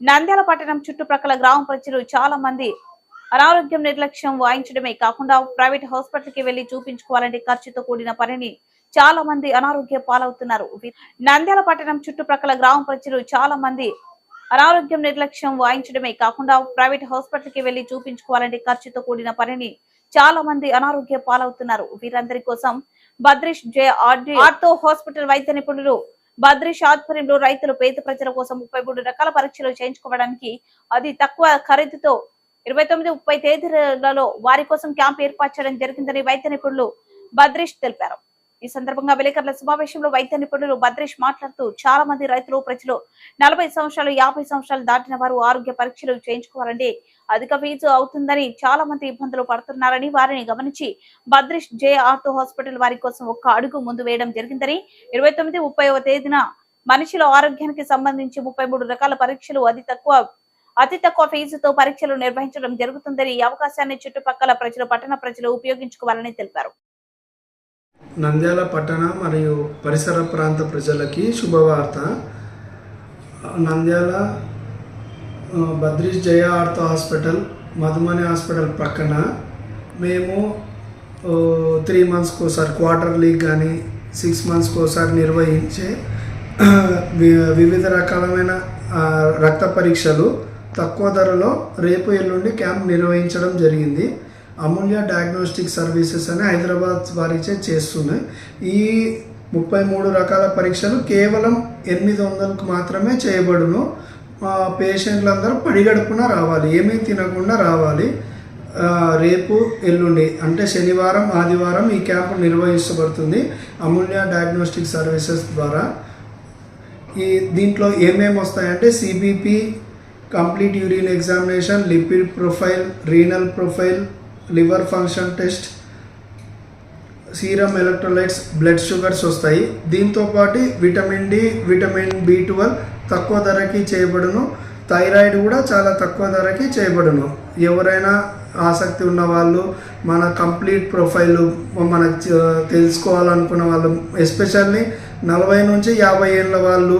నంద్యాల పట్టణం చుట్టుప్రక్కల గ్రామ ప్రజలు చాలా మంది అనారోగ్యం నిర్లక్ష్యం వాయించడమే కాకుండా ప్రైవేట్ హాస్పిటల్కి వెళ్ళి చూపించుకోవాలంటే ఖర్చుతో కూడిన పనిని చాలా మంది అనారోగ్య పాలవుతున్నారు. నంద్యాల పట్టణం చుట్టుప్రక్కల గ్రామ ప్రజలు చాలా మంది అనారోగ్యం నిర్లక్ష్యం వాయించడమే కాకుండా ప్రైవేట్ హాస్పిటల్కి వెళ్ళి చూపించుకోవాలంటే ఖర్చుతో కూడిన పనిని చాలా మంది అనారోగ్య పాలవుతున్నారు. వీరందరి కోసం Bhadresh J RD ortho hospital వైద్య నిపుణులు భద్రేష్ ఆధ్వర్యంలో రైతులు పేద ప్రజల కోసం ముప్పై మూడు రకాల పరీక్షలు చేయించుకోవడానికి అది తక్కువ ఖరీదుతో ఇరవై తొమ్మిది ముప్పై తేదీలలో వారి కోసం క్యాంప్ ఏర్పాటు చేయడం జరిగిందని వైద్య నిపుణులు భద్రేష్ తెలిపారు. ఈ సందర్భంగా విలేకరుల సమావేశంలో వైద్య నిపుణులు భద్రేష్ మాట్లాడుతూ చాలా మంది రైతులు ప్రజలు నలభై సంవత్సరాలు యాభై సంవత్సరాలు దాటిన వారు ఆరోగ్య పరీక్షలు చేయించుకోవాలంటే అధిక ఫీజు అవుతుందని చాలా మంది ఇబ్బందులు పడుతున్నారని వారిని గమనించి భద్రేష్ జే ఆర్థో హాస్పిటల్ వారి కోసం ఒక్క అడుగు ముందు వేయడం జరిగిందని ఇరవై తొమ్మిది ముప్పైవ తేదీన మనుషుల ఆరోగ్యానికి సంబంధించి ముప్పై మూడు రకాల పరీక్షలు అతి తక్కువ అతి తక్కువ ఫీజుతో పరీక్షలు నిర్వహించడం జరుగుతుందని ఈ అవకాశాన్ని చుట్టుపక్కల ప్రజలు పట్టణ ప్రజలు ఉపయోగించుకోవాలని తెలిపారు. నంద్యాల పట్టణ మరియు పరిసర ప్రాంత ప్రజలకి శుభవార్త. నంద్యాల బద్రీష్ జయ ఆర్త హాస్పిటల్ మధుమని హాస్పిటల్ పక్కన. మేము త్రీ మంత్స్కి ఒకసారి క్వార్టర్లీ కానీ సిక్స్ మంత్స్కి ఒకసారి నిర్వహించే వి- వివిధ రకాలమైన రక్త పరీక్షలు తక్కువ ధరలో రేపు ఎల్లుండి క్యాంప్ నిర్వహించడం జరిగింది. అమూల్య డయాగ్నోస్టిక్ సర్వీసెస్ అని హైదరాబాద్ వారిచే చేస్తున్నాయి. ఈ ముప్పై మూడు రకాల పరీక్షలు కేవలం ఎనిమిది వందలకు మాత్రమే చేయబడును. పేషెంట్లు పేషెంట్లందరూ పడిగడుపున రావాలి ఏమీ తినకుండా రావాలి. రేపు ఎల్లుండి అంటే శనివారం ఆదివారం ఈ క్యాంపు నిర్వహించబడుతుంది అమూల్య డయాగ్నోస్టిక్ సర్వీసెస్ ద్వారా. ఈ దీంట్లో ఏమేమి వస్తాయంటే CBP complete urine examination lipid profile renal profile liver function test serum electrolytes blood sugars వస్తాయి. దీంతోపాటు vitamin D vitamin B twelve తక్కువ ధరకి చేయబడును. థైరాయిడ్ కూడా చాలా తక్కువ ధరకి చేయబడును. ఎవరైనా ఆసక్తి ఉన్న వాళ్ళు మన కంప్లీట్ ప్రొఫైల్ మనకు తెలుసుకోవాలనుకున్న వాళ్ళు ఎస్పెషల్లీ నలభై నుంచి యాభై ఏళ్ళ వాళ్ళు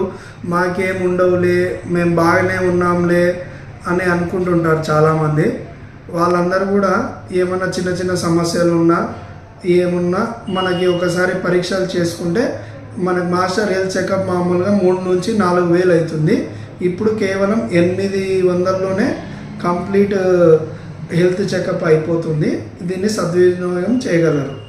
మాకేం ఉండవులే మేము బాగానే ఉన్నాంలే అని అనుకుంటుంటారు చాలామంది. వాళ్ళందరూ కూడా ఏమన్నా చిన్న చిన్న సమస్యలు ఉన్నా ఏమున్నా మనకి ఒకసారి పరీక్షలు చేసుకుంటే మనకి మాస్టర్ హెల్త్ చెకప్ మామూలుగా మూడు నుంచి నాలుగు వేలు అవుతుంది. ఇప్పుడు కేవలం ఎనిమిది వందల్లోనే కంప్లీట్ హెల్త్ చెకప్ అయిపోతుంది. దీన్ని సద్వినియోగం చేయగలరు.